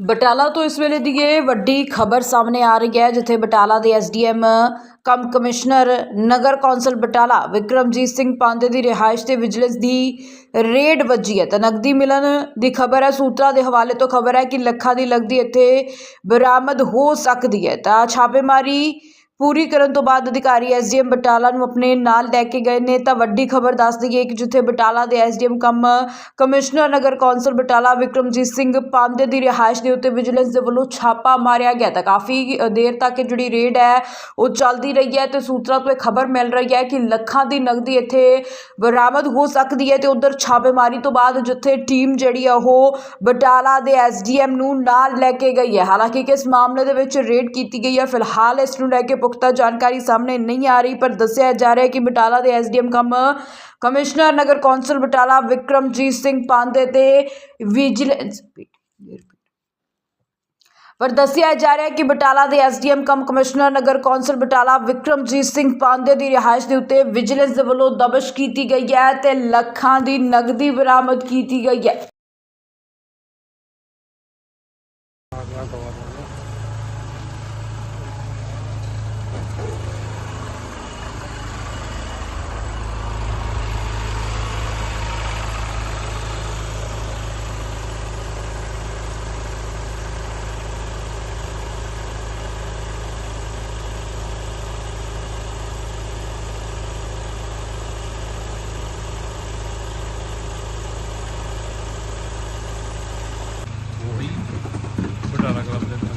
ਬਟਾਲਾ ਤੋਂ ਇਸ ਵੇਲੇ ਦੀ ਇਹ ਵੱਡੀ ਖਬਰ ਸਾਹਮਣੇ ਆ ਰਹੀ ਹੈ, ਜਿੱਥੇ ਬਟਾਲਾ ਦੇ ਐਸਡੀਐਮ ਕਮ ਕਮਿਸ਼ਨਰ, ਨਗਰ ਕੌਂਸਲ ਬਟਾਲਾ ਵਿਕਰਮਜੀਤ ਸਿੰਘ ਪਾਂਦੇ ਦੀ ਰਿਹਾਇਸ਼ ਤੇ ਵਿਜੀਲੈਂਸ ਦੀ ਰੇਡ ਵੱਜੀ ਹੈ। ਤਾਂ ਨਕਦੀ ਮਿਲਣ ਦੀ ਖਬਰ ਹੈ, ਸੂਤਰਾਂ ਦੇ ਹਵਾਲੇ ਤੋਂ ਖਬਰ ਹੈ ਕਿ ਲੱਖਾਂ ਦੀ ਨਕਦੀ ਇੱਥੇ ਬਰਾਮਦ ਹੋ ਸਕਦੀ ਹੈ। ਤਾਂ ਛਾਪੇਮਾਰੀ ਪੂਰੀ ਕਰਨ ਤੋਂ ਬਾਅਦ ਅਧਿਕਾਰੀ ਐਸਡੀਐਮ ਬਟਾਲਾ ਨੂੰ ਆਪਣੇ ਨਾਲ ਲੈ ਕੇ ਗਏ ਨੇ। ਤਾਂ ਵੱਡੀ ਖਬਰ ਦੱਸ ਦਈਏ ਕਿ ਜਿੱਥੇ ਬਟਾਲਾ ਦੇ ਐਸਡੀਐਮ ਕਮ ਕਮਿਸ਼ਨਰ ਨਗਰ ਕੌਂਸਲ ਬਟਾਲਾ ਵਿਕਰਮਜੀਤ ਸਿੰਘ ਪਾਂਡੇ ਦੀ ਰਿਹਾਇਸ਼ ਦੇ ਉੱਤੇ ਵਿਜੀਲੈਂਸ ਦੇ ਵੱਲੋਂ ਛਾਪਾ ਮਾਰਿਆ ਗਿਆ। ਤਾਂ ਕਾਫੀ ਦੇਰ ਤੱਕ ਜਿਹੜੀ ਰੇਡ ਹੈ, ਉਹ ਚੱਲਦੀ ਰਹੀ ਹੈ ਤੇ ਸੂਤਰਾਂ ਤੋਂ ਇਹ ਖਬਰ ਮਿਲ ਰਹੀ ਹੈ ਕਿ ਲੱਖਾਂ ਦੀ ਨਕਦੀ ਇੱਥੇ ਬਰਾਮਦ ਹੋ ਸਕਦੀ ਹੈ ਤੇ ਉਧਰ ਛਾਪੇਮਾਰੀ ਤੋਂ ਬਾਅਦ ਜਿੱਥੇ ਟੀਮ ਜਿਹੜੀ ਆ, ਉਹ ਬਟਾਲਾ ਦੇ ਐਸਡੀਐਮ ਨੂੰ ਨਾਲ ਲੈ ਕੇ ਗਈ ਹੈ। ਹਾਲਾਂਕਿ ਕਿ ਇਸ ਮਾਮਲੇ ਦੇ ਵਿੱਚ ਰੇਡ ਕੀਤੀ ਗਈ ਹੈ। ਫਿਲਹਾਲ ਇਸ ਨੂੰ ਲੈ ਕੇ ਪੁਖਤਾ ਜਾਣਕਾਰੀ ਸਾਹਮਣੇ ਨਹੀਂ ਆ ਰਹੀ, ਪਰ ਦੱਸਿਆ ਜਾ ਰਿਹਾ ਹੈ ਕਿ ਬਟਾਲਾ ਦੇ ਐਸਡੀਐਮ ਕਮ ਕਮਿਸ਼ਨਰ ਨਗਰ ਕੌਂਸਲ ਬਟਾਲਾ ਵਿਕਰਮਜੀਤ ਸਿੰਘ ਪਾਂਡੇ ਤੇ ਵਿਜੀਲੈਂਸ ਪਰ ਦੱਸਿਆ ਜਾ ਰਿਹਾ ਕਿ ਬਟਾਲਾ ਦੇ ਐਸਡੀਐਮ ਕਮ ਕਮਿਸ਼ਨਰ ਨਗਰ ਕੌਂਸਲ ਬਟਾਲਾ ਵਿਕਰਮਜੀਤ ਸਿੰਘ ਪਾਂਡੇ ਦੀ ਰਿਹਾਇਸ਼ ਦੇ ਉੱਤੇ ਵਿਜੀਲੈਂਸ ਦੇ ਵੱਲੋਂ ਦਬਸ਼ ਕੀਤੀ ਗਈ ਹੈ ਤੇ ਲੱਖਾਂ ਦੀ ਨਗਦੀ ਬਰਾਮਦ ਕੀਤੀ ਗਈ ਹੈ ਉਹੀ ਬਟਾਲਾ ਕਲੱਬ ਦੇ ਨਾਲ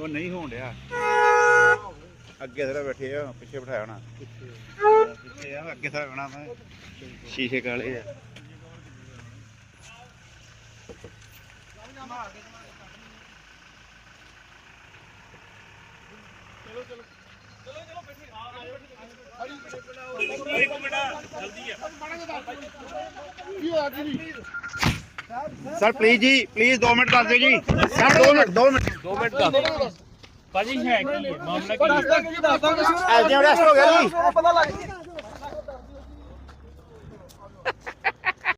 ਉਹ ਨਹੀਂ ਹੋਣ ਡਿਆ। ਅੱਗੇ ਥੜਾ ਬੈਠੇ ਆ ਪਿੱਛੇ ਬਿਠਾਇਆ ਹੋਣਾ। ਪਿੱਛੇ ਆ। ਅੱਗੇ ਥੜਾ ਬਣਾ ਮੈਂ। ਸ਼ੀਸ਼ੇ ਕਾਲੇ ਆ। ਕੀ ਹੋਇਆ ਕੀ ਨਹੀਂ ਸਰ ਪਲੀਜ਼ ਜੀ ਪਲੀਜ਼ 2 ਮਿੰਟ ਦੱਸ ਦਿਓ ਜੀ ਸਰ 2 ਮਿੰਟ 2 ਮਿੰਟ 2 ਮਿੰਟ ਦੱਸ ਭਾਜੀ ਹੈ ਕੀ ਹੈ ਮਾਮਲਾ ਕੀ ਹੈ ਐਸਡੀਐਮ ਰੈਸਟ ਹੋ ਗਿਆ ਜੀ